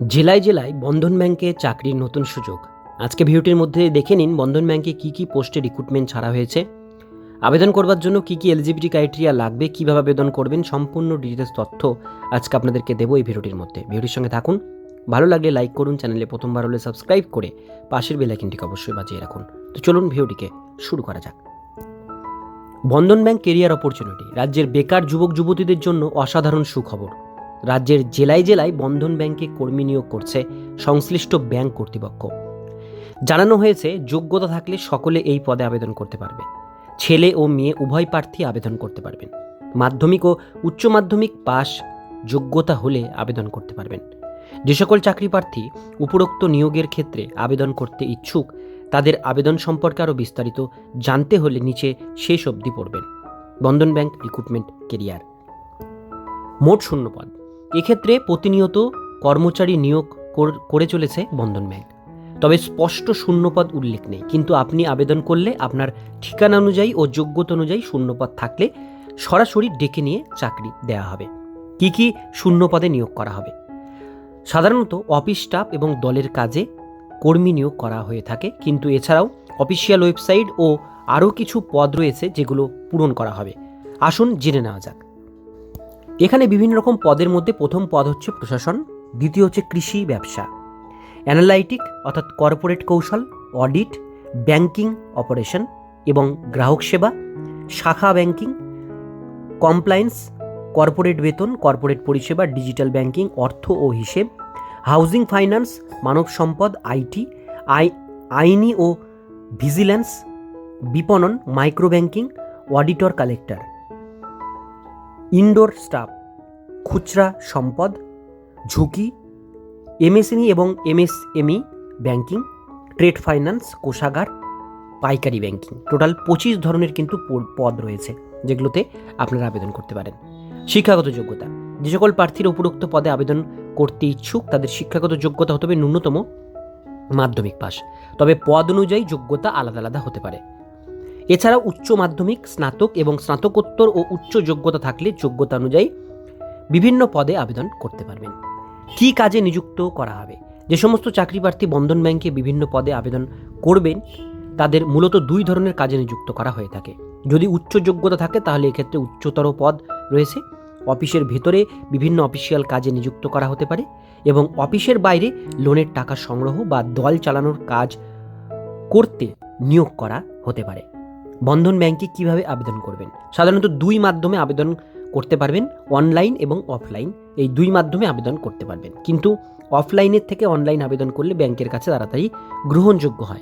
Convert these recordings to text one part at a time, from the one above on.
জেলায় জেলায় বন্ধন ব্যাংকে চাকরির নতুন সুযোগ। আজকে ভিডিওটির মধ্যে দেখে নিন বন্ধন ব্যাংকে কী কী পোস্টে রিক্রুটমেন্ট ছাড়া হয়েছে। আবেদন করবার জন্য কী কী এলিজিবিলিটি ক্রাইটেরিয়া লাগবে, কীভাবে আবেদন করবেন, সম্পূর্ণ ডিটেলস তথ্য আজকে আপনাদেরকে দেবো এই ভিডিওটির মধ্যে। ভিডিওটির সঙ্গে থাকুন। ভালো লাগলে লাইক করুন চ্যানেলে প্রথমবার হলে সাবস্ক্রাইব করে পাশের বেলাইকিনটিকে অবশ্যই বাজিয়ে রাখুন। তো চলুন ভিডিওটিকে শুরু করা যাক। বন্ধন ব্যাংক কেরিয়ার অপরচুনিটি রাজ্যের বেকার যুবক যুবতীদের জন্য অসাধারণ সুখবর। রাজ্যের জেলায় জেলায় বন্ধন ব্যাংকে কর্মী নিয়োগ করছে সংশ্লিষ্ট ব্যাংক কর্তৃপক্ষ। জানানো হয়েছে, যোগ্যতা থাকলে সকলে এই পদে আবেদন করতে পারবে। ছেলে ও মেয়ে উভয় প্রার্থী আবেদন করতে পারবেন। মাধ্যমিক ও উচ্চ মাধ্যমিক পাস যোগ্যতা হলে আবেদন করতে পারবেন। যে সকল চাকরি প্রার্থী উপরোক্ত নিয়োগের ক্ষেত্রে আবেদন করতে ইচ্ছুক, তাদের আবেদন সম্পর্কে আরও বিস্তারিত জানতে হলে নিচে শেষ অবধি পড়বেন। Bandhan bank recruitment career. মোট শূন্যপদ এক্ষেত্রে প্রতিনিয়ত কর্মচারী নিয়োগ কর- চলেছে বন্ধন ব্যাংক। তবে স্পষ্ট শূন্যপদ উল্লেখ নেই, কিন্তু আপনি আবেদন করলে আপনার ঠিকানা অনুযায়ী ও যোগ্যতা অনুযায়ী শূন্যপদ থাকলে সরাসরি ডেকে নিয়ে চাকরি দেওয়া হবে। কি কি শূন্যপদে নিয়োগ করা হবে? সাধারণত অফিস স্টাফ এবং দলের কাজে কর্মী নিয়োগ করা হয়ে থাকে, কিন্তু এছাড়াও অফিসিয়াল ওয়েবসাইট ও আরও কিছু পদ রয়েছে যেগুলো পূরণ করা হবে। আসুন জেনে নেওয়া যাক। এখানে বিভিন্ন রকম পদের মধ্যে প্রথম পদ হচ্ছে প্রশাসন, দ্বিতীয় হচ্ছে কৃষি ব্যবসা। অ্যানালাইটিক অর্থাৎ কর্পোরেট কৌশল অডিট ব্যাংকিং অপারেশন এবং গ্রাহক সেবা, শাখা ব্যাংকিং কমপ্লায়েন্স কর্পোরেট বেতন কর্পোরেট পরিষেবা ডিজিটাল ব্যাংকিং অর্থ ও হিসেব হাউজিং ফাইন্যান্স মানব সম্পদ আইটি আই, আইনি ও ভিজিল্যান্স বিপণন micro banking auditor collector indoor staff, খুচরা সম্পদ, ঝুঁকি, এমএসএমই এবং এমএসএমই ব্যাংকিং, ট্রেড ফাইন্যান্স, কোষাগার, পাইকারি ব্যাংকিং। টোটাল পঁচিশ ধরনের কিন্তু পদ রয়েছে যেগুলোতে আপনারা আবেদন করতে পারেন। শিক্ষাগত যোগ্যতা, যে সকল প্রার্থীর উপরোক্ত পদে আবেদন করতে ইচ্ছুক, তাদের শিক্ষাগত যোগ্যতা হতে হবে ন্যূনতম মাধ্যমিক পাস তবে পদ অনুযায়ী যোগ্যতা আলাদা আলাদা হতে পারে। এছাড়াও উচ্চ মাধ্যমিক, স্নাতক এবং স্নাতকোত্তর ও উচ্চ যোগ্যতা থাকলে যোগ্যতা অনুযায়ী বিভিন্ন পদে আবেদন করতে পারবেন। কী কাজে নিযুক্ত করা হবে? যে সমস্ত চাকরি প্রার্থী বন্ধন ব্যাংকে বিভিন্ন পদে আবেদন করবেন, তাদের মূলত দুই ধরনের কাজে নিযুক্ত করা হয়ে থাকে। যদি উচ্চ যোগ্যতা থাকে, তাহলে এক্ষেত্রে উচ্চতর পদ রয়েছে। অফিসের ভেতরে বিভিন্ন অফিসিয়াল কাজে নিযুক্ত করা হতে পারে এবং অফিসের বাইরে লোনের টাকা সংগ্রহ বা দল চালানোর কাজ করতে নিয়োগ করা হতে পারে। বন্ধন ব্যাংকে কীভাবে আবেদন করবেন? সাধারণত দুই মাধ্যমে আবেদন করতে পারবেন, অনলাইন এবং অফলাইন। এই দুই মাধ্যমে আবেদন করতে পারবেন। কিন্তু অফলাইনের থেকে অনলাইন আবেদন করলে ব্যাংকের কাছে তাড়াতাড়ি গ্রহণযোগ্য হয়।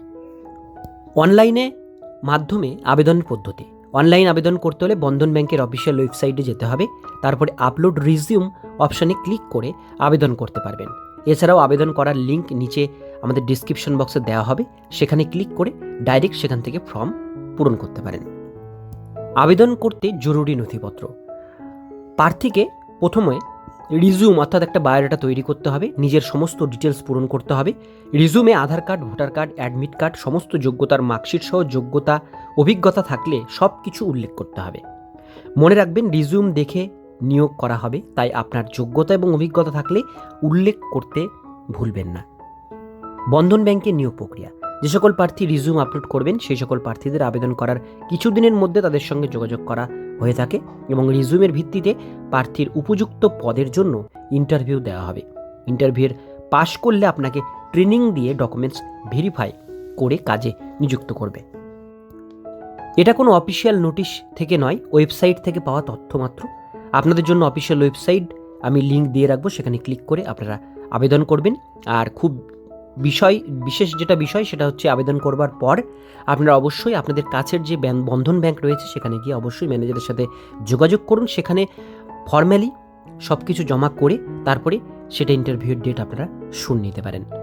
অনলাইনে মাধ্যমে আবেদন পদ্ধতি। অনলাইন আবেদন করতে হলে বন্ধন ব্যাংকের অফিসিয়াল ওয়েবসাইটে যেতে হবে। তারপরে আপলোড রিজিউম অপশানে ক্লিক করে আবেদন করতে পারবেন। এছাড়াও আবেদন করার লিঙ্ক নিচে আমাদের ডিসক্রিপশন বক্সে দেওয়া হবে। সেখানে ক্লিক করে ডাইরেক্ট সেখান থেকে ফর্ম পূরণ করতে পারেন। আবেদন করতে জরুরি নথিপত্র। প্রার্থীকে প্রথমে রিজিউম অর্থাৎ একটা বায়োডাটা তৈরি করতে হবে, নিজের সমস্ত ডিটেলস পূরণ করতে হবে। Resume Aadhaar card, voter card, admit card, সমস্ত যোগ্যতার মার্কশিট সহ যোগ্যতা, অভিজ্ঞতা থাকলে সব কিছু উল্লেখ করতে হবে। মনে রাখবেন, রিজিউম দেখে নিয়োগ করা হবে, তাই আপনার যোগ্যতা এবং অভিজ্ঞতা থাকলে উল্লেখ করতে ভুলবেন না। বন্ধন ব্যাংকের নিয়োগ প্রক্রিয়া। যে সকল প্রার্থী রিজিউম আপলোড করবেন, সেই সকল প্রার্থীদের আবেদন করার কিছুদিনের মধ্যে তাদের সঙ্গে যোগাযোগ করা হয়ে থাকে এবং রিজিউমের ভিত্তিতে প্রার্থীর উপযুক্ত পদের জন্য ইন্টারভিউ দেওয়া হবে। ইন্টারভিউর পাশ করলে আপনাকে ট্রেনিং দিয়ে ডকুমেন্টস ভেরিফাই করে কাজে নিযুক্ত করবে। এটা কোনো অফিসিয়াল নোটিশ থেকে নয় ওয়েবসাইট থেকে পাওয়া তথ্য মাত্র। আপনাদের জন্য অফিসিয়াল ওয়েবসাইট আমি লিঙ্ক দিয়ে রাখব, সেখানে ক্লিক করে আপনারা আবেদন করবেন। আর খুব বিষয়, বিশেষ যেটা বিষয় সেটা হচ্ছে আবেদন করবার পর আপনারা অবশ্যই আপনাদের কাছের যে বন্ধন ব্যাংক রয়েছে সেখানে গিয়ে অবশ্যই ম্যানেজারের সাথে যোগাযোগ করুন। সেখানে ফর্ম্যালি সব কিছু জমা করে তারপরে সেটা ইন্টারভিউর ডেট আপনারা শুনে নিতে পারেন।